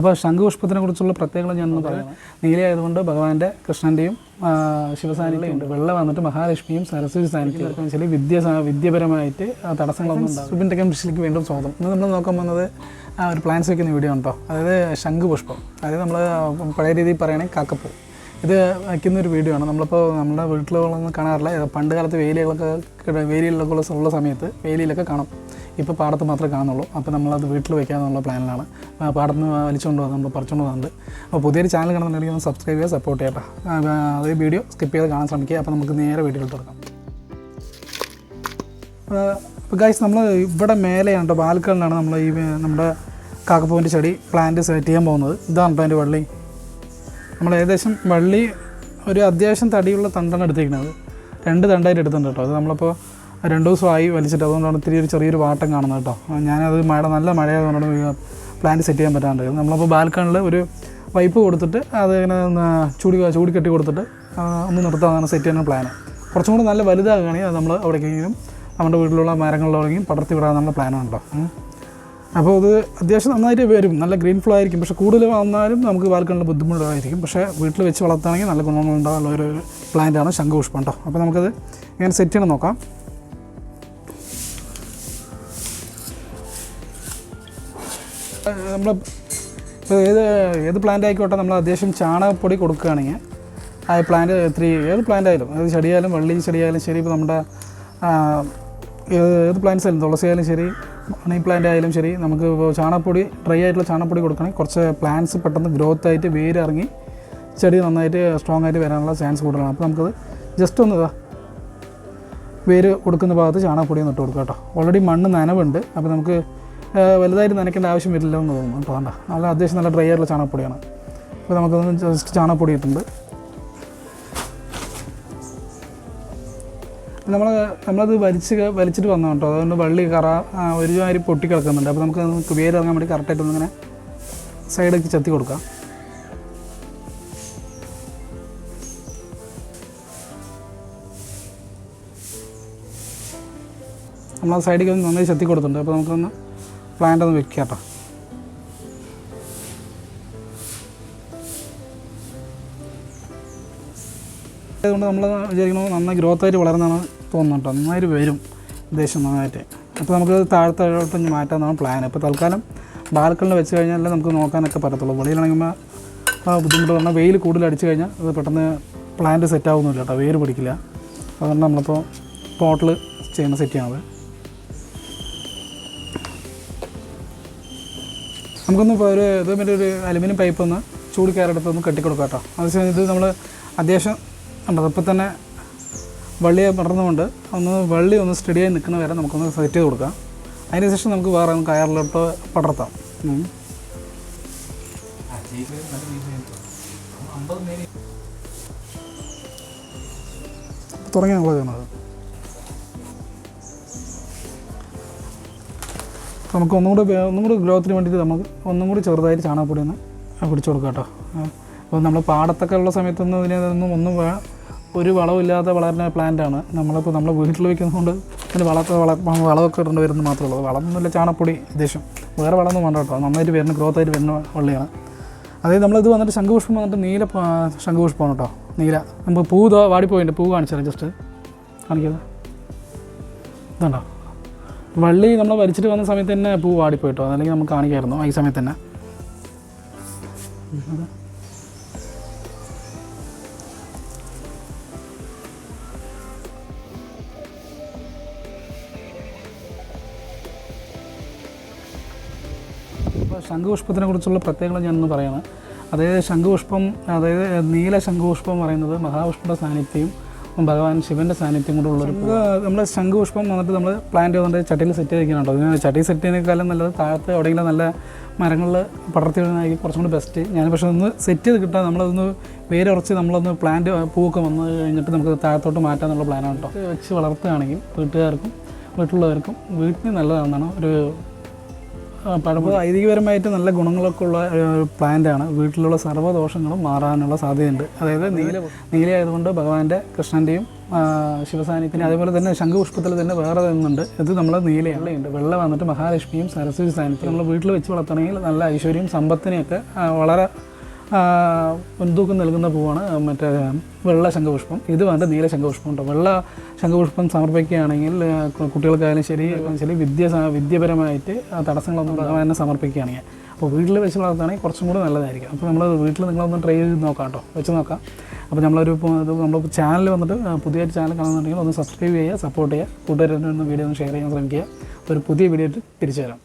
അപ്പോൾ ശംഖുപുഷ്പത്തിനെ കുറിച്ചുള്ള പ്രത്യേകത ഞാൻ പറയാം. നീലയായതുകൊണ്ട് ഭഗവാന്റെ കൃഷ്ണന്റെയും ആ, ശിവസാന്നിധ്യം ഉണ്ട്. വെള്ളം വന്നിട്ട് മഹാലക്ഷ്മിയും സരസ്വതി സാന്നിധ്യം ചില വെച്ചാൽ വിദ്യ വിദ്യപരമായിട്ട് തടസ്സങ്ങളൊന്നും സുബിന്റെ സുബിൻ ടെക്കംഷിലേക്ക് വീണ്ടും സ്വാഗതം. ഇന്ന് നമ്മൾ നോക്കാൻ വന്നത് ആ ഒരു പ്ലാൻസ് വയ്ക്കുന്ന വീഡിയോ ഉണ്ടോ അതായത് ശംഖുപുഷ്പം. അതായത് നമ്മൾ പഴയ രീതിയിൽ പറയുകയാണെങ്കിൽ കാക്കപ്പൂ. ഇത് വയ്ക്കുന്ന ഒരു വീഡിയോ ആണ്. നമ്മളിപ്പോൾ നമ്മുടെ വീട്ടിലൊന്നും കാണാറില്ല. പണ്ട് കാലത്ത് വേലികളൊക്കെ വേലികളിലൊക്കെ ഉള്ള സമയത്ത് വേലിയിലൊക്കെ കാണും. ഇപ്പോൾ പാടത്ത് മാത്രമേ കാണുന്നുള്ളൂ. അപ്പോൾ നമ്മളത് വീട്ടിൽ വെക്കാമെന്നുള്ള പ്ലാനിലാണ്. പാടത്ത് നിന്ന് വലിച്ചുകൊണ്ട് വന്ന് നമ്മൾ പറിച്ചുകൊണ്ട് വന്നിട്ടുണ്ട്. അപ്പോൾ പുതിയൊരു ചാനൽ കാണുന്നുണ്ടെങ്കിൽ ഒന്ന് സബ്സ്ക്രൈബ് ചെയ്യുക സപ്പോർട്ട് ചെയ്യട്ടെ അതേ വീഡിയോ സ്കിപ്പ് ചെയ്ത് കാണാൻ ശ്രമിക്കുക. അപ്പോൾ നമുക്ക് നേരെ വീട്ടിൽ തുടങ്ങാം അപ്പോൾ ഗൈസ് നമ്മൾ ഇവിടെ മേലെയാണ് കേട്ടോ ബാൽക്കണിലാണ് നമ്മൾ ഈ നമ്മുടെ കാക്കപ്പൂവിന്റെ ചെടി പ്ലാന്റ് സെറ്റ് ചെയ്യാൻ പോകുന്നത്. ഇതാണ് കേട്ടോ അതിന്റെ വള്ളി. നമ്മൾ ഏകദേശം വള്ളി ഒരു അത്യാവശ്യം തടിയുള്ള തണ്ടാണ് എടുത്തിരിക്കുന്നത്. രണ്ട് തണ്ടായിട്ട് എടുത്തിട്ടുണ്ട് കേട്ടോ. അത് നമ്മളിപ്പോൾ രണ്ട് ദിവസമായി വലിച്ചിട്ട്. അതുകൊണ്ടാണ് ഇത്തിരി ഒരു ചെറിയൊരു വാട്ടം കാണുന്നത് കേട്ടോ. ഞാനത് മഴ നല്ല മഴയായതുകൊണ്ടാണ് പ്ലാന്റ് സെറ്റ് ചെയ്യാൻ പറ്റാണ്ട്. നമ്മളിപ്പോൾ ബാൽക്കണിൽ ഒരു പൈപ്പ് കൊടുത്തിട്ട് അത് ഇങ്ങനെ ചൂടി ചൂടി കെട്ടി കൊടുത്തിട്ട് ഒന്ന് നിർത്താതാണ് സെറ്റ് ചെയ്യുന്ന പ്ലാന് കുറച്ചും കൂടി നല്ല വലുതാകുകയാണെങ്കിൽ അത് നമ്മൾ അവിടേക്കെങ്കിലും നമ്മുടെ വീട്ടിലുള്ള മരങ്ങളിലോടെങ്കിലും പടർത്തി വിടാമെന്നുള്ള പ്ലാനാണ് കേട്ടോ. അപ്പോൾ അത് അത്യാവശ്യം നന്നായിട്ട് വരും. നല്ല ഗ്രീൻ ഫ്ലോ ആയിരിക്കും. പക്ഷേ കൂടുതൽ വന്നാലും നമുക്ക് ബാൽക്കണിൽ ബുദ്ധിമുട്ടായിരിക്കും. പക്ഷേ വീട്ടിൽ വെച്ച് വളർത്തുകയാണെങ്കിൽ നല്ല ഗുണങ്ങളുണ്ടാകുന്ന ഒരു പ്ലാന്റാണ് ശംഖുപുഷ്പം കേട്ടോ. അപ്പോൾ നമുക്കത് ഇങ്ങനെ സെറ്റ് ചെയ്യണം നോക്കാം. നമ്മൾ ഏത് ഏത് പ്ലാന്റ് ആയിക്കോട്ടെ നമ്മൾ അത്യാവശ്യം ചാണകപ്പൊടി കൊടുക്കുകയാണെങ്കിൽ ആ പ്ലാന്റ് ഇത്തിരി ഏത് പ്ലാന്റ് ആയാലും ഏത് ചെടിയായാലും വള്ളി ചെടിയായാലും ശരി ഇപ്പോൾ നമ്മുടെ ഏത് പ്ലാന്റ്സ് ആയാലും തുളസി ആയാലും ശരി മണി പ്ലാന്റ് ആയാലും ശരി നമുക്ക് ചാണകപ്പൊടി ഡ്രൈ ആയിട്ടുള്ള ചാണകപ്പൊടി കൊടുക്കണമെങ്കിൽ കുറച്ച് പ്ലാന്റ്സ് പെട്ടെന്ന് ഗ്രോത്ത് ആയിട്ട് വേര് ഇറങ്ങി ചെടി നന്നായിട്ട് സ്ട്രോങ് ആയിട്ട് വരാനുള്ള ചാൻസ് കൂടുതലാണ്. അപ്പോൾ നമുക്കത് ജസ്റ്റ് ഒന്ന് വേര് കൊടുക്കുന്ന ഭാഗത്ത് ചാണകപ്പൊടി ഒന്ന് ഇട്ട് കൊടുക്കാം കേട്ടോ. ഓൾറെഡി മണ്ണ് നനവുണ്ട്. അപ്പോൾ നമുക്ക് വലുതായിട്ട് നനയ്ക്കേണ്ട ആവശ്യം വരില്ല എന്ന് തോന്നുന്നു. അപ്പോൾ വേണ്ട നല്ല അത്യാവശ്യം നല്ല ഡ്രൈ ആയിട്ടുള്ള ചാണകപ്പൊടിയാണ്. അപ്പോൾ നമുക്കൊന്ന് ജസ്റ്റ് ചാണകപ്പൊടി ഇട്ടുണ്ട് നമ്മൾ നമ്മളത് വലിച്ച് വലിച്ചിട്ട് വന്നു കേട്ടോ. അതുകൊണ്ട് വള്ളി കറ ഒരു മാതിരി പൊട്ടി കിടക്കുന്നുണ്ട്. അപ്പോൾ നമുക്ക് നമുക്ക് വേരിറങ്ങാൻ വേണ്ടി കറക്റ്റായിട്ട് ഒന്നിങ്ങനെ സൈഡൊക്കെ ചെത്തി കൊടുക്കാം. നമ്മൾ ആ സൈഡിലേക്ക് നന്നായി ചെത്തി കൊടുത്തിട്ടുണ്ട്. അപ്പോൾ നമുക്കൊന്ന് പ്ലാന്റ് ഒന്ന് വെക്കാം കേട്ടോ അതുകൊണ്ട് നമ്മൾ വിചാരിക്കുന്നത് നന്നായി ഗ്രോത്ത് ആയിട്ട് വളരുന്നതാണ് തോന്നുന്നു കേട്ടോ നന്നായിട്ട് വരും ഉദ്ദേശം നന്നായിട്ട്. അപ്പോൾ നമുക്ക് താഴത്തോട്ട് ഇനി മാറ്റാമെന്നാണ് പ്ലാൻ ഇപ്പോൾ തൽക്കാലം ബാൽക്കണിൽ വെച്ച് കഴിഞ്ഞാലേ നമുക്ക് നോക്കാനൊക്കെ പറ്റത്തുള്ളൂ. വെളിയിലാണെങ്കിൽ ബുദ്ധിമുട്ട് പറഞ്ഞാൽ വെയിൽ കൂടുതൽ അടിച്ചു കഴിഞ്ഞാൽ അത് പെട്ടെന്ന് പ്ലാന്റ് സെറ്റ് ആവുന്നില്ല കേട്ടോ. വേര് പിടിക്കില്ല. അതുകൊണ്ട് നമ്മളിപ്പോൾ പോട്ടിൽ ചെയ്യുന്ന സെറ്റ് ചെയ്യണത് നമുക്കൊന്ന് ഇപ്പോൾ ഒരു ഇത് മറ്റേ ഒരു അലുമിനിയം പൈപ്പ് ഒന്ന് ചൂട് കയറെടുത്ത് ഒന്ന് കെട്ടിക്കൊടുക്കാം കേട്ടോ. അത് ഇത് നമ്മൾ അത്യാവശ്യം ഉണ്ടത് ഇപ്പം തന്നെ വള്ളിയെ പടർന്നുകൊണ്ട് ഒന്ന് വള്ളി ഒന്ന് സ്റ്റഡിയായി നിൽക്കുന്ന വരെ നമുക്കൊന്ന് സെറ്റ് ചെയ്ത് കൊടുക്കാം. അതിന് ശേഷം നമുക്ക് വേറെ ഒന്ന് കയറിലോട്ട് പടർത്താം. തുടങ്ങി നമ്മൾ ചെയ്യുന്നത് നമുക്ക് ഒന്നും കൂടെ ഒന്നും കൂടി ഗ്രോത്തിന് വേണ്ടിയിട്ട് നമുക്ക് ഒന്നും കൂടി ചെറുതായിട്ട് ചാണകപ്പൊടി ഒന്ന് പിടിച്ചു കൊടുക്കാം കേട്ടോ. അപ്പോൾ നമ്മൾ പാടത്തൊക്കെ ഉള്ള സമയത്തൊന്നും ഇതിനൊന്നും ഒന്നും ഒരു വളവില്ലാത്ത വളരുന്ന പ്ലാന്റാണ് നമ്മളിപ്പോൾ നമ്മൾ വീട്ടിൽ വയ്ക്കുന്നതുകൊണ്ട് അതിന് വളത്തെ വള വളമൊക്കെ ഇടേണ്ടി വരുന്നത് മാത്രമേ ഉള്ളൂ. വളമൊന്നുമില്ല ചാണപ്പൊടി ഉദ്ദേശം. വേറെ വളമൊന്നും വേണ്ട കേട്ടോ. നന്നായിട്ട് വരുന്ന ഗ്രോത്ത് ആയിട്ട് വരുന്ന വള്ളിയാണ്. അതായത് നമ്മളിത് വന്നിട്ട് ശംഖുപുഷ്പം വന്നിട്ട് നീല ശംഖുപുഷ്പമാണ് കേട്ടോ. നീല. നമുക്ക് പൂ വാടിപ്പോയിട്ടുണ്ട്. പൂ കാണിച്ചാലും ജസ്റ്റ് കാണിക്കുന്നത് ഇതുണ്ടോ? വള്ളി നമ്മൾ വലിച്ചിട്ട് വന്ന സമയത്ത് തന്നെ പൂ വാടിപ്പോയിട്ടോ? അതല്ലെങ്കിൽ നമുക്ക് കാണിക്കായിരുന്നു ഈ സമയത്ത് തന്നെ. ശംഖുപുഷ്പത്തിനെ കുറിച്ചുള്ള പ്രത്യേകത ഞാനൊന്ന് പറയാണ്. അതായത് ശംഖുപുഷ്പം അതായത് നീല ശംഖുപുഷ്പം പറയുന്നത് മഹാവിഷ്ണുയുടെ സാന്നിധ്യവും ഭഗവാൻ ശിവന്റെ സാന്നിധ്യം കൊണ്ടുള്ളൊരു നമ്മൾ ശംഖുപുഷ്പം വന്നിട്ട് നമ്മൾ പ്ലാന്റ് വന്നിട്ട് ചട്ടിയിൽ സെറ്റ് ചെയ്തിരിക്കുന്നുണ്ടോ. അതിന് ചട്ടി സെറ്റ് ചെയ്യുന്നതിനേക്കാളും നല്ലത് താഴത്ത് എവിടെയെങ്കിലും നല്ല മരങ്ങളിൽ വിടുന്നതായി കുറച്ചും കൂടി ബെസ്റ്റ് ഞാൻ പക്ഷേ ഒന്ന് സെറ്റ് ചെയ്ത് കിട്ടാൻ നമ്മളതൊന്ന് വേരുറച്ച് നമ്മളൊന്ന് പ്ലാന്റ് പൂവൊക്കെ വന്ന് കഴിഞ്ഞിട്ട് നമുക്ക് താഴത്തോട്ട് മാറ്റാന്നുള്ള പ്ലാനാണ് കേട്ടോ വെച്ച് വളർത്തുകയാണെങ്കിൽ വീട്ടുകാർക്കും വീട്ടിലുള്ളവർക്കും വീട്ടിന് നല്ലതാണെന്നാണ് ഒരു പഴമ്പോൾ ഐതിഹ്യപരമായിട്ട് നല്ല ഗുണങ്ങളൊക്കെ ഉള്ള പ്ലാന്റ് പ്ലാന്റാണ്. വീട്ടിലുള്ള സർവദോഷങ്ങളും മാറാനുള്ള സാധ്യതയുണ്ട്. അതായത് നീല നീലയായതുകൊണ്ട് ഭഗവാന്റെ കൃഷ്ണന്റെയും ആ, ശിവസാന്നിധ്യം അതേപോലെ തന്നെ ശംഖുപുഷ്പത്തിൽ തന്നെ വേറെ തന്നുണ്ട് ഇത് നമ്മൾ നീലയാണ് വെള്ളം വന്നിട്ട് മഹാലക്ഷ്മിയും സരസ്വതി സാന്നിധ്യം നമ്മൾ വീട്ടിൽ വെച്ച് വളർത്തണമെങ്കിൽ നല്ല ഐശ്വര്യം സമ്പത്തിനെയൊക്കെ വളരെ മുൻതൂക്കം നൽകുന്ന പൂവാണ് മറ്റേ വെള്ള ശംഖപുഷ്പം. ഇത് വേണ്ട നീല ശംഖപുഷ്പം ഉണ്ട് വെള്ള ശംഖപുഷ്പം സമർപ്പിക്കുകയാണെങ്കിൽ കുട്ടികൾക്കായാലും ശരി ശരി വിദ്യ വിദ്യപരമായിട്ട് തടസ്സങ്ങളൊന്നും തന്നെ സമർപ്പിക്കുകയാണെങ്കിൽ. അപ്പോൾ വീട്ടിൽ വെച്ച് വളർത്തുകയാണെങ്കിൽ കുറച്ചും കൂടി നല്ലതായിരിക്കും. അപ്പോൾ നമ്മൾ വീട്ടിൽ നിങ്ങളൊന്ന് ട്രൈ ചെയ്ത് നോക്കാം കേട്ടോ വെച്ച് നോക്കാം. അപ്പോൾ നമ്മളൊരു നമ്മൾ ചാനൽ വന്നിട്ട് പുതിയ ചാനൽ കാണുന്നുണ്ടെങ്കിൽ ഒന്ന് സബ്സ്ക്രൈബ് ചെയ്യുക സപ്പോർട്ട് ചെയ്യുക. കൂട്ടുകാരുടെ വീഡിയോ ഒന്ന് ഷെയർ ചെയ്യാൻ ശ്രമിക്കുക. ഒരു പുതിയ വീഡിയോ ആയിട്ട് തിരിച്ചു വരാം.